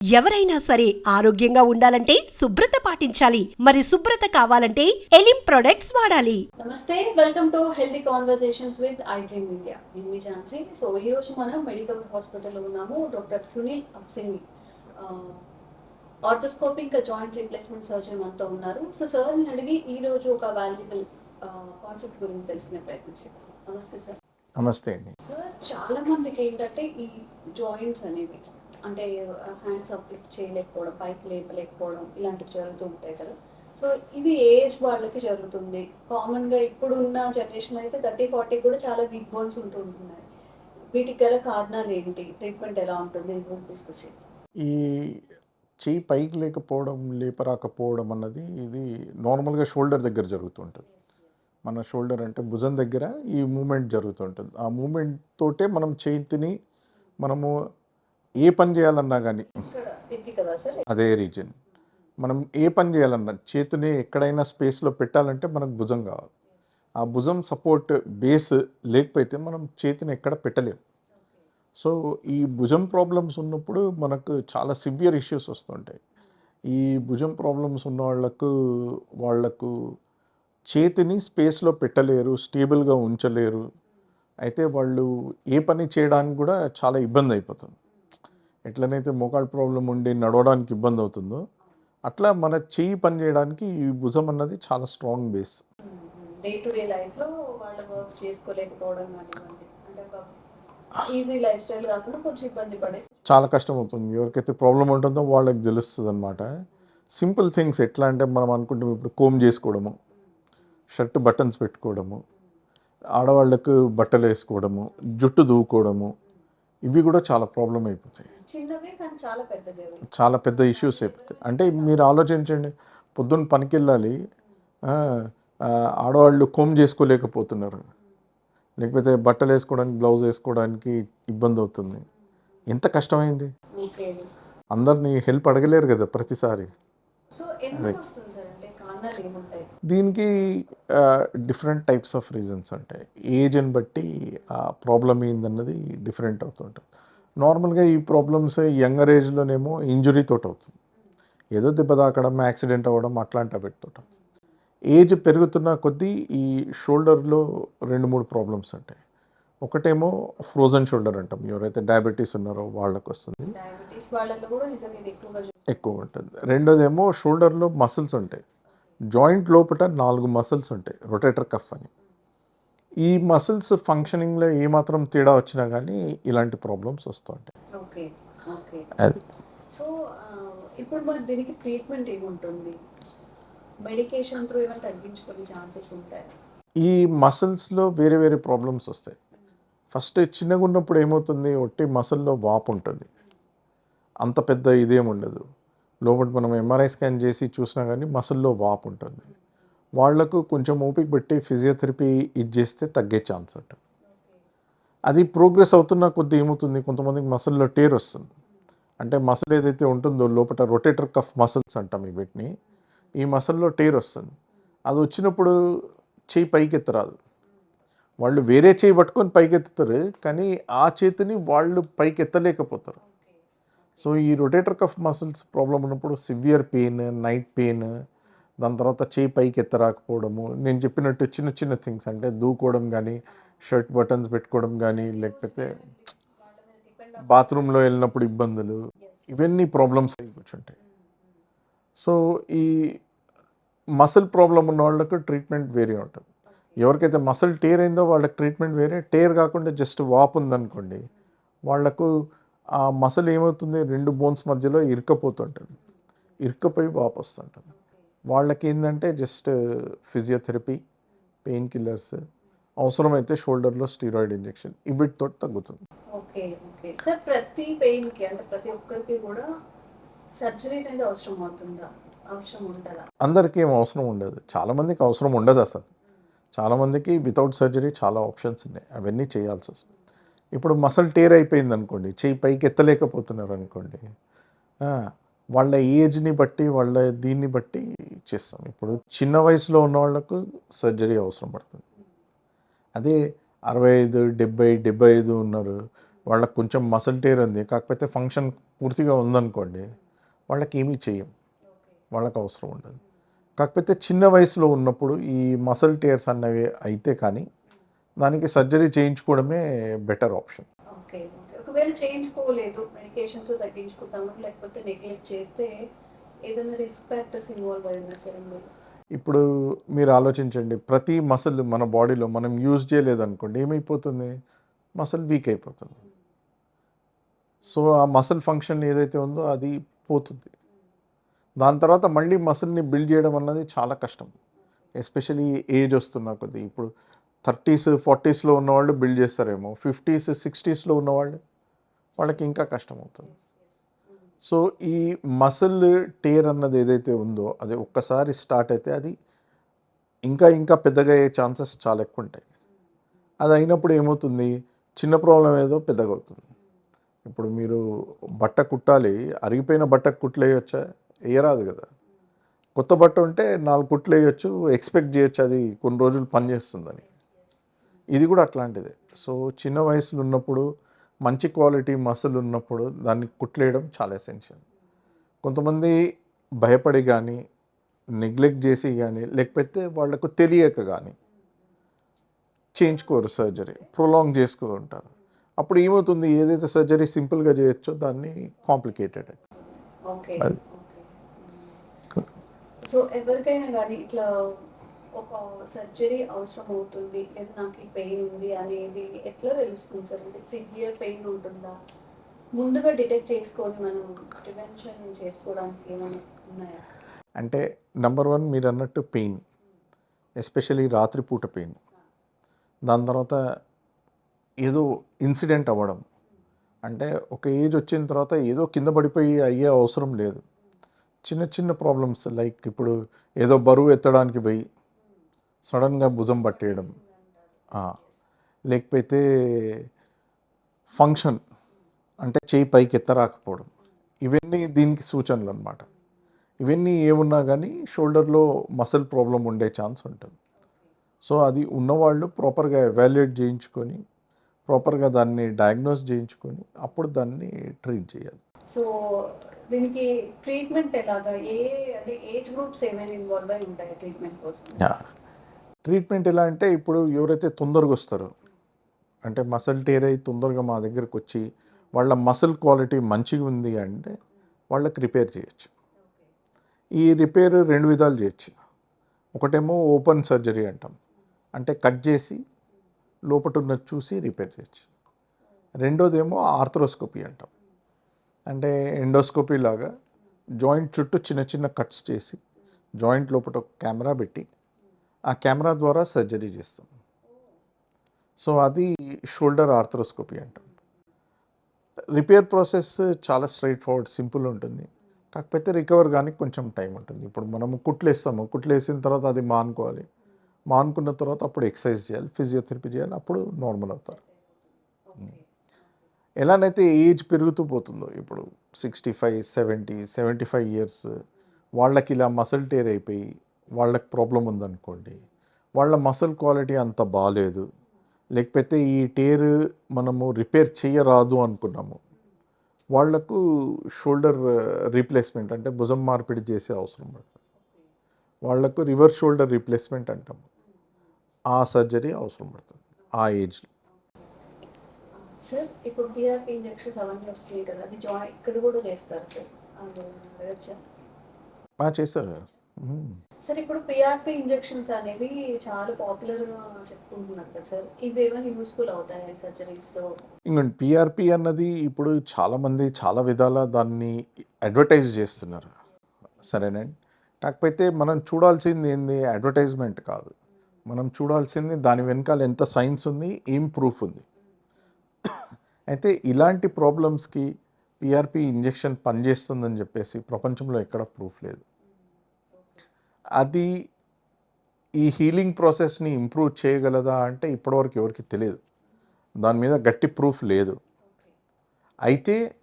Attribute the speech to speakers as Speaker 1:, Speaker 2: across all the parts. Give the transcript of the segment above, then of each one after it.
Speaker 1: ఎవరైనా సరే ఆరోగ్యంగా ఉండాలంటే శుభ్రత పాటించాలి. మరి శుభ్రత కావాలంటే ఎలిం ప్రొడక్ట్స్ వాడాలి.
Speaker 2: నమస్తే welcome to healthy conversations with I dream India నేను మీ ఝాన్సీ. సో ఈ రోజు మనం మెడికల్ హాస్పిటల్లో ఉన్నాము doctor Sunil Apsing. Arthroscopic joint replacement surgeon మనతో ఉన్నారు. సో సార్ని అడిగి ఈ రోజు ఒక వాల్యుబుల్ కాన్సెప్ట్ గురించి తెలుసుకునే ప్రయత్నం చేద్దాం. నమస్తే సార్.
Speaker 3: నమస్తే అండి.
Speaker 2: సార్ చాలా మందికి ఏంటంటే ఈ జాయింట్స్ అనేవి అంటే హ్యాండ్స్ అప్ లిఫ్ట్ చేయలేకపోవడం పైకి లేపలేకపోవడం ఇలాంటివి జరుగుతూ ఉంటాయి కదా. సో ఇది ఏజ్ వాళ్ళకి జరుగుతుంది? కామన్గా ఇప్పుడు ఉన్న జనరేషన్ అయితే థర్టీ ఫార్టీ కూడా చాలా వీక్ బోన్స్ ఉంటూ ఉంటున్నాయి. వీటికి గల కారణాలు ఏంటి? ట్రీట్మెంట్ ఎలా ఉంటుంది? డిస్కస్ చేద్దాం.
Speaker 3: ఈ చెయ్యి పైకి లేకపోవడం లేపరాకపోవడం అన్నది ఇది నార్మల్గా షోల్డర్ దగ్గర జరుగుతుంటుంది. మన షోల్డర్ అంటే భుజం దగ్గర ఈ మూమెంట్ జరుగుతుంటుంది. ఆ మూమెంట్ తోటే మనం చేతిని మనము ఏ పని చేయాలన్నా కానీ అదే రీజన్ మనం ఏ పని చేయాలన్నా చేతిని ఎక్కడైనా స్పేస్లో పెట్టాలంటే మనకు భుజం కావాలి. ఆ భుజం సపోర్ట్ బేస్ లేకపోతే మనం చేతిని ఎక్కడ పెట్టలేం. సో ఈ భుజం ప్రాబ్లమ్స్ ఉన్నప్పుడు మనకు చాలా సివియర్ ఇష్యూస్ వస్తుంటాయి. ఈ భుజం ప్రాబ్లమ్స్ ఉన్న వాళ్ళకు వాళ్ళకు చేతిని స్పేస్లో పెట్టలేరు స్టేబుల్గా ఉంచలేరు. అయితే వాళ్ళు ఏ పని చేయడానికి కూడా చాలా ఇబ్బంది అయిపోతుంది. ఎట్లనైతే మోకాళ్ళ ప్రాబ్లం ఉండి నడవడానికి ఇబ్బంది అవుతుందో అట్లా మన చెయ్యి పని చేయడానికి ఈ భుజం అన్నది చాలా strong base.
Speaker 2: Day to day లైఫ్లో వాళ్ళ వర్క్స్ చేసుకోలేకపోవడం కానివ్వండి అంటే ఒక ఈజీ లైఫ్ స్టైల్ కాకుండా కొంచెం ఇబ్బంది పడే
Speaker 3: చాలా కష్టం అవుతుంది. ఎవరికైతే ప్రాబ్లం ఉంటుందో వాళ్ళకి తెలుస్తుంది అనమాట సింపుల్ థింగ్స్ ఎట్లా అంటే మనం అనుకుంటాం ఇప్పుడు కోమ్ చేసుకోవడము షర్ట్ బటన్స్ పెట్టుకోవడము ఆడవాళ్ళకు బట్టలు వేసుకోవడము జుట్టు దూకోవడము ఇవి కూడా చాలా ప్రాబ్లం అయిపోతాయి.
Speaker 2: చాలా
Speaker 3: పెద్ద ఇష్యూస్ అయిపోతాయి. అంటే మీరు ఆలోచించండి పొద్దున్న పనికి వెళ్ళాలి ఆడవాళ్ళు కోమ్ చేసుకోలేకపోతున్నారు. లేకపోతే బట్టలు వేసుకోవడానికి బ్లౌజ్ వేసుకోవడానికి ఇబ్బంది అవుతుంది. ఎంత కష్టమైంది? అందరినీ హెల్ప్ అడగలేరు కదా ప్రతిసారి. దీనికి డిఫరెంట్ టైప్స్ ఆఫ్ రీజన్స్ ఉంటాయి ఏజ్ని బట్టి ఆ ప్రాబ్లం ఏందన్నది డిఫరెంట్ అవుతుంటుంది. నార్మల్గా ఈ ప్రాబ్లమ్స్ యంగర్ ఏజ్లోనేమో ఇంజురీతో అవుతుంది. ఏదో దెబ్బ తాకడం యాక్సిడెంట్ అవ్వడం అట్లాంటి వాటితో అవుతుంది. ఏజ్ పెరుగుతున్న కొద్దీ ఈ షోల్డర్లో రెండు మూడు ప్రాబ్లమ్స్ ఉంటాయి ఒకటేమో ఫ్రోజన్ షోల్డర్ అంటాం. ఎవరైతే డయాబెటీస్ ఉన్నారో వాళ్ళకి వస్తుంది
Speaker 2: ఎక్కువగా.
Speaker 3: ఎక్కువ ఉంటుంది. రెండోదేమో షోల్డర్లో మసిల్స్ ఉంటాయి. జాయింట్ లోపల నాలుగు మసిల్స్ ఉంటాయి రొటేటర్ కఫ్ అని. ఈ మసిల్స్ ఫంక్షనింగ్లో ఏమాత్రం తేడా వచ్చినా కానీ ఇలాంటి ప్రాబ్లమ్స్
Speaker 2: ఓకే ఓకే.
Speaker 3: అది.
Speaker 2: సో ఇప్పుడు మరి దీనికి ట్రీట్మెంట్ ఏముంటుంది? మెడికేషన్ త్రూ ఏమైనా తగ్గించుకునే ఛాన్సెస్ ఉంటాయి?
Speaker 3: ఈ మసిల్స్లో వేరే వేరే ప్రాబ్లమ్స్ వస్తాయి. ఫస్ట్ చిన్నగా ఉన్నప్పుడు ఏమవుతుంది? ఒట్టి మసిల్లో వాపు ఉంటుంది. అంత పెద్ద ఇదేం ఉండదు. లోపల మనం ఎంఆర్ఐ స్కాన్ చేసి చూసినా కానీ మసిల్లో వాపు ఉంటుంది. వాళ్ళకు కొంచెం ఓపిక పెట్టి ఫిజియోథెరపీ ఇది చేస్తే తగ్గే ఛాన్స్ ఉంటుంది అది ప్రోగ్రెస్ అవుతున్న కొద్ది ఏమవుతుంది? కొంతమందికి మసిల్లో టేర్ వస్తుంది. అంటే మసిల్ ఏదైతే ఉంటుందో లోపల రొటేటర్ కఫ్ మసిల్స్ అంటాం ఈ వీటిని ఈ మసిల్లో టేర్ వస్తుంది. అది వచ్చినప్పుడు చేయి పైకి ఎత్తరాదు వాళ్ళు వేరే చేయి పట్టుకొని పైకి ఎత్తుతారు కానీ ఆ చేతిని వాళ్ళు పైకి ఎత్తలేకపోతారు సో ఈ రొటేటర్ కఫ్ మసిల్స్ ప్రాబ్లం ఉన్నప్పుడు సివియర్ పెయిన్ నైట్ పెయిన్ దాని తర్వాత చేయి పైకి ఎత్తరాకపోవడము. నేను చెప్పినట్టు చిన్న చిన్న థింగ్స్ అంటే దూకోవడం కానీ షర్ట్ బటన్స్ పెట్టుకోవడం కానీ లేకపోతే బాత్రూంలో వెళ్ళినప్పుడు ఇబ్బందులు ఇవన్నీ ప్రాబ్లమ్స్ అయి కూర్చుంటాయి. సో ఈ మసిల్ ప్రాబ్లం ఉన్న వాళ్ళకు ట్రీట్మెంట్ వేరే ఉంటుంది. ఎవరికైతే మసిల్ టేర్ అయిందో వాళ్ళకి ట్రీట్మెంట్ వేరే. టేర్ కాకుండా జస్ట్ వాప్ ఉందనుకోండి వాళ్ళకు ఆ మసిల్ ఏమవుతుంది? రెండు బోన్స్ మధ్యలో ఇరుక్కపోతుంటుంది. ఇరుక్కపోయి వాపు వస్తుంటుంది వాళ్ళకి ఏంటంటే జస్ట్ ఫిజియోథెరపీ పెయిన్ కిల్లర్స్ అవసరమైతే షోల్డర్లో స్టీరాయిడ్ ఇంజెక్షన్ వీటితో తగ్గుతుంది.
Speaker 2: Okay okay. సార్ ప్రతి పెయిన్కి అంటే ప్రతి ఒక్కరికి కూడా సర్జరీ అనేది అవసరం అవుతుందా? అవసరం ఉంటుందా?
Speaker 3: అందరికీ ఏం అవసరం ఉండదు. చాలామందికి అవసరం ఉండదు అసలు చాలామందికి వితౌట్ సర్జరీ చాలా ఆప్షన్స్ ఉన్నాయి. అవన్నీ చేయాల్సి వస్తుంది. ఇప్పుడు మసల్ టేర్ అయిపోయింది అనుకోండి చేయి పైకి ఎత్తలేకపోతున్నారు అనుకోండి వాళ్ళ ఏజ్ని బట్టి వాళ్ళ దీన్ని బట్టి చేస్తాం. ఇప్పుడు చిన్న వయసులో ఉన్న వాళ్ళకు సర్జరీ అవసరం పడుతుంది. అదే అరవై ఐదు డెబ్బై డెబ్బై ఐదు ఉన్నారు వాళ్ళకి కొంచెం మసల్ టేర్ ఉంది కాకపోతే ఫంక్షన్ పూర్తిగా ఉందనుకోండి వాళ్ళకి ఏమీ చేయం వాళ్ళకి అవసరం ఉండదు. కాకపోతే చిన్న వయసులో ఉన్నప్పుడు ఈ మసల్ టేర్స్ అన్నవి అయితే కానీ దానికి సర్జరీ చేయించుకోవడమే బెటర్ ఆప్షన్
Speaker 2: ఓకే ఓకే. ఒకవేళ చేయించుకోలేదు మెడికేషన్తో తగ్గించుకుంటాము లేకపోతే నెగ్లెక్ట్ చేస్తే ఏదైనా రిస్క్ ఫ్యాక్టర్స్ ఇన్వాల్వ్ అయిందా సార్ ఇందులో
Speaker 3: ఇప్పుడు మీరు ఆలోచించండి ప్రతి మసిల్ మన బాడీలో మనం యూజ్ చేయలేదనుకోండి ఏమైపోతుంది? మసిల్ వీక్ అయిపోతుంది. సో ఆ మసిల్ ఫంక్షన్ ఏదైతే ఉందో అది పోతుంది. దాని తర్వాత మళ్ళీ మసిల్ని బిల్డ్ చేయడం అన్నది చాలా కష్టం. ఎస్పెషలీ ఏజ్ వస్తున్న కొద్దీ. ఇప్పుడు థర్టీస్ ఫార్టీస్లో ఉన్నవాళ్ళు బిల్డ్ చేస్తారేమో. ఫిఫ్టీస్ సిక్స్టీస్లో ఉన్నవాళ్ళు వాళ్ళకి ఇంకా కష్టం అవుతుంది సో ఈ మసిల్ టేర్ అన్నది ఏదైతే ఉందో అది ఒక్కసారి స్టార్ట్ అయితే అది ఇంకా ఇంకా పెద్దగా అయ్యే ఛాన్సెస్ చాలా ఎక్కువ ఉంటాయి. అది అయినప్పుడు ఏమవుతుంది? చిన్న ప్రాబ్లం ఏదో పెద్దగా అవుతుంది ఇప్పుడు మీరు బట్ట కుట్టాలి అరిగిపోయిన బట్ట కుట్లు వేయొచ్చా వేయరాదు కదా కొత్త బట్ట ఉంటే నాలుగు కుట్లు వేయొచ్చు ఎక్స్పెక్ట్ చేయొచ్చు అది కొన్ని రోజులు పనిచేస్తుందని. ఇది కూడా అట్లాంటిదే. సో చిన్న వయసులో ఉన్నప్పుడు మంచి క్వాలిటీ మసలు ఉన్నప్పుడు దాన్ని కుట్లేయడం చాలా ఎసెన్షియల్. కొంతమంది భయపడి కానీ నెగ్లెక్ట్ చేసి కానీ లేకపోతే వాళ్ళకు తెలియక కానీ చేయించుకోరు సర్జరీ ప్రొలాంగ్ చేసుకో ఉంటారు. అప్పుడు ఏమవుతుంది? ఏదైతే సర్జరీ సింపుల్గా చేయొచ్చో దాన్ని కాంప్లికేటెడ్ అది.
Speaker 2: సో ఎవరికైనా కానీ ఇట్లా ఒక సర్జరీ అవసరం అవుతుంది లేదా నాకు ఈ పెయిన్ ఉంది? అనేది ఎట్లా తెలుస్తుంది సార్? అంటే సివియర్ పెయిన్ ఉంటుందా? ముందుగా డిటెక్ట్ చేసుకొని మనం ప్రివెన్షన్ చేసుకోవడానికి ఏమైనా ఉన్నాయా?
Speaker 3: అంటే నెంబర్ వన్ మీరు అన్నట్టు పెయిన్ ఎస్పెషలీ రాత్రిపూట పెయిన్ దాని తర్వాత ఏదో ఇన్సిడెంట్ అవ్వడం. అంటే ఒక ఏజ్ వచ్చిన తర్వాత ఏదో కింద పడిపోయి అయ్యే అవసరం లేదు. చిన్న చిన్న ప్రాబ్లమ్స్ లైక్ ఇప్పుడు ఏదో బరువు ఎత్తడానికి పోయి సడన్గా భుజం పట్టేయడం. లేకపోతే ఫంక్షన్ అంటే చేయి పైకి ఎత్తరాకపోవడం. ఇవన్నీ దీనికి సూచనలు అనమాట ఇవన్నీ ఏమున్నా కానీ షోల్డర్లో మసిల్ ప్రాబ్లం ఉండే ఛాన్స్ ఉంటుంది. సో అది ఉన్నవాళ్ళు ప్రాపర్గా ఎవాల్యుయేట్ చేయించుకొని ప్రాపర్గా దాన్ని డయాగ్నోస్ చేయించుకొని అప్పుడు దాన్ని ట్రీట్ చేయాలి.
Speaker 2: సో దీనికి ట్రీట్మెంట్ ఎలాగా? ఏ అంటే ఏజ్ గ్రూప్స్ ఏమైనా ఇన్వాల్వ్ అయి ఉంటాయి ట్రీట్మెంట్ కోసం?
Speaker 3: ట్రీట్మెంట్ ఎలా అంటే ఇప్పుడు ఎవరైతే తొందరగా వస్తారో అంటే మసల్ టేర్ అయి తొందరగా మా దగ్గరకు వచ్చి వాళ్ళ మసల్ క్వాలిటీ మంచిగా ఉంది అంటే వాళ్ళకి రిపేర్ చేయొచ్చు. ఈ రిపేర్ రెండు విధాలు చేయొచ్చు. ఒకటేమో ఓపెన్ సర్జరీ అంటాం. అంటే కట్ చేసి లోపట ఉన్నది చూసి రిపేర్ చేయొచ్చు. రెండోదేమో ఆర్థ్రోస్కోపీ అంటాం. అంటే ఎండోస్కోపీ లాగా జాయింట్ చుట్టూ చిన్న చిన్న కట్స్ చేసి జాయింట్ లోపల ఒక కెమెరా పెట్టి ఆ కెమెరా ద్వారా సర్జరీ చేస్తాం. సో అది షోల్డర్ ఆర్థ్రోస్కోపీ అంటాం. రిపేర్ ప్రాసెస్ చాలా స్ట్రైట్ ఫార్వర్డ్ సింపుల్ ఉంటుంది. కాకపోతే రికవర్ కానీ కొంచెం టైం ఉంటుంది. ఇప్పుడు మనము కుట్లు వేస్తాము కుట్లు వేసిన తర్వాత అది మానుకోవాలి. మానుకున్న తర్వాత అప్పుడు ఎక్సర్సైజ్ చేయాలి. ఫిజియోథెరపీ చేయాలి. అప్పుడు నార్మల్ అవుతారు. ఎలానైతే ఏజ్ పెరుగుతూ పోతుందో ఇప్పుడు sixty five seventy seventy five years వాళ్ళకి ఇలా మసల్ టేర్ అయిపోయి వాళ్ళకి ప్రాబ్లం ఉందనుకోండి వాళ్ళ మసల్ క్వాలిటీ అంత బాగాలేదు లేకపోతే ఈ టేర్ మనము రిపేర్ చేయరాదు అనుకున్నాము వాళ్ళకు షోల్డర్ రీప్లేస్మెంట్ అంటే భుజం మార్పిడి చేసే అవసరం పడుతుంది వాళ్ళకు రివర్స్ షోల్డర్ రీప్లేస్మెంట్ అంటాం ఆ సర్జరీ అవసరం పడుతుంది ఆ ఏజ్లో
Speaker 2: సార్ ఇప్పుడు పిఆర్పి ఇంజెక్షన్స్ అవన్నీ వస్తున్నాయి కదా అది జాయిన్ ఇక్కడ కూడా చేస్తారు సార్
Speaker 3: మ్మ్.
Speaker 2: సార్ ఇప్పుడు పిఆర్పి ఇంజెక్షన్స్ అనేవి చాలా పాపులర్ చెప్పుకుంటున్నారు కదా సార్. ఇవి ఏమైనా యూస్ఫుల్ అవుతాయి
Speaker 3: సర్జరీస్లో? పిఆర్పి అన్నది ఇప్పుడు చాలామంది చాలా విధాల దాన్ని అడ్వర్టైజ్ చేస్తున్నారు. సరేనండి? కాకపోతే మనం చూడాల్సింది ఏంది? అడ్వర్టైజ్మెంట్ కాదు. మనం చూడాల్సింది దాని వెనకాల ఎంత సైన్స్ ఉంది ఏం ప్రూఫ్ ఉంది. అయితే ఇలాంటి ప్రాబ్లమ్స్కి పిఆర్పి ఇంజెక్షన్ పనిచేస్తుందని చెప్పేసి ప్రపంచంలో ఎక్కడ ప్రూఫ్ లేదు. అది ఈ హీలింగ్ ప్రాసెస్ని ఇంప్రూవ్ చేయగలదా అంటే ఇప్పటివరకు ఎవరికి తెలియదు. దాని మీద గట్టి ప్రూఫ్ లేదు. అయితే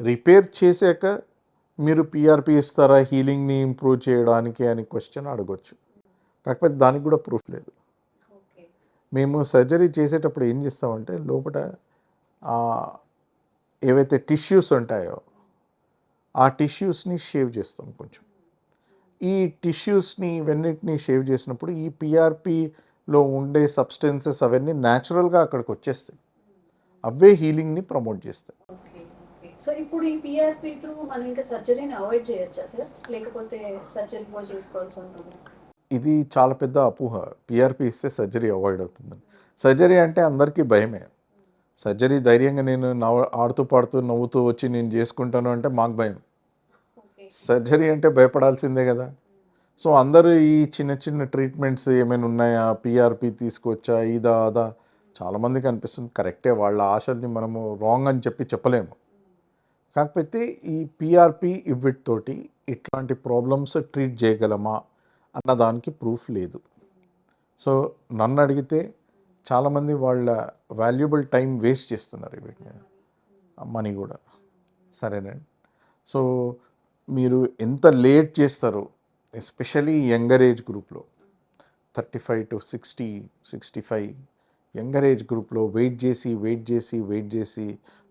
Speaker 3: రిపేర్ చేశాక మీరు పిఆర్పి ఇస్తారా హీలింగ్ని ఇంప్రూవ్ చేయడానికి అని క్వశ్చన్ అడగొచ్చు. కాకపోతే దానికి కూడా ప్రూఫ్ లేదు. మేము సర్జరీ చేసేటప్పుడు ఏం చేస్తామంటే లోపల ఏవైతే టిష్యూస్ ఉంటాయో ఆ టిష్యూస్ని షేవ్ చేస్తాం కొంచెం. ఈ టిష్యూస్ని ఇవన్నిటిని షేవ్ చేసినప్పుడు ఈ పిఆర్పిలో ఉండే సబ్స్టెన్సెస్ అవన్నీ న్యాచురల్గా అక్కడికి వచ్చేస్తాయి. అవే హీలింగ్ని ప్రమోట్ చేస్తాయి.
Speaker 2: సో ఇప్పుడు ఈ పిఆర్పి త్రూ మనం ఇంకా సర్జరీని అవాయిడ్ చేయొచ్చా సార్ లేకపోతే సర్జరీ కూడా చేసుకోవాల్సి ఉంటుంది?
Speaker 3: ఇది చాలా పెద్ద అపోహ. పిఆర్పి ఇస్తే సర్జరీ అవాయిడ్ అవుతుంది. సర్జరీ అంటే అందరికీ భయమే. సర్జరీ ధైర్యంగా నేను నవ్వ ఆడుతూ పాడుతూ నవ్వుతూ వచ్చి నేను చేసుకుంటాను అంటే మాకు భయం. సర్జరీ అంటే భయపడాల్సిందే కదా. సో అందరూ ఈ చిన్న చిన్న ట్రీట్మెంట్స్ ఏమైనా ఉన్నాయా? పిఆర్పి తీసుకొచ్చా? ఇదా అదా? చాలామందికి అనిపిస్తుంది. కరెక్టే వాళ్ళ ఆశల్ని మనము రాంగ్ అని చెప్పి చెప్పలేము. కాకపోతే ఈ పిఆర్పి ఇవిటితోటి ఇట్లాంటి ప్రాబ్లమ్స్ ట్రీట్ చేయగలమా? అన్న దానికి ప్రూఫ్ లేదు. సో నన్ను అడిగితే చాలామంది వాళ్ళ వాల్యుబుల్ టైం వేస్ట్ చేస్తున్నారు వీటి మీద మనీ కూడా. సరేనండి. సో మీరు ఎంత లేట్ చేస్తారో ఎస్పెషలీ యంగర్ ఏజ్ గ్రూప్లో thirty five to sixty sixty five younger age గ్రూప్లో వెయిట్ చేసి వెయిట్ చేసి వెయిట్ చేసి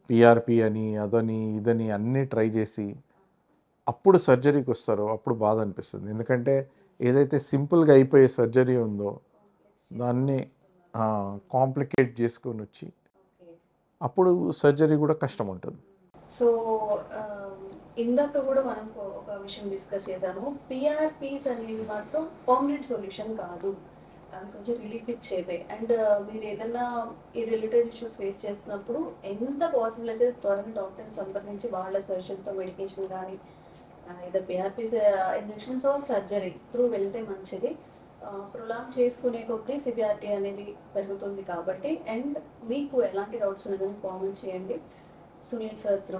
Speaker 3: పిఆర్పి అని అదని ఇదని అన్నీ ట్రై చేసి అప్పుడు సర్జరీకి వస్తారో అప్పుడు బాధ అనిపిస్తుంది. ఎందుకంటే ఏదైతే సింపుల్గా అయిపోయే సర్జరీ ఉందో దాన్ని కాంప్లికేట్ చేసుకొని వచ్చి అప్పుడు సర్జరీ కూడా కష్టం ఉంటుంది.
Speaker 2: సో ఇందాక కూడా మనం ఒక- విషయం డిస్కస్ చేశాము. పిఆర్పీస్ అనేది మాత్రం పర్మనెంట్ సొల్యూషన్ కాదు. అవి కొంచెం రిలీఫ్ ఇచ్చేవే. అండ్ uh, మీరు ఏదైనా ఈ రిలేటెడ్ ఇష్యూస్ ఫేస్ చేస్తున్నప్పుడు ఎంత పాసిబుల్ అయితే త్వరగా డాక్టర్ని సంప్రదించి వాళ్ళ సజెషన్తో మెడికేషన్ కానీ ఏదో PRPs injections or surgery through వెళ్తే మంచిది. ప్రొలాంగ్ చేసుకునే కొద్దీ సివియారిటీ అనేది పెరుగుతుంది కాబట్టి అండ్ మీకు ఎలాంటి డౌట్స్ ఉన్నదని కామెంట్ చేయండి. Sunil sir through.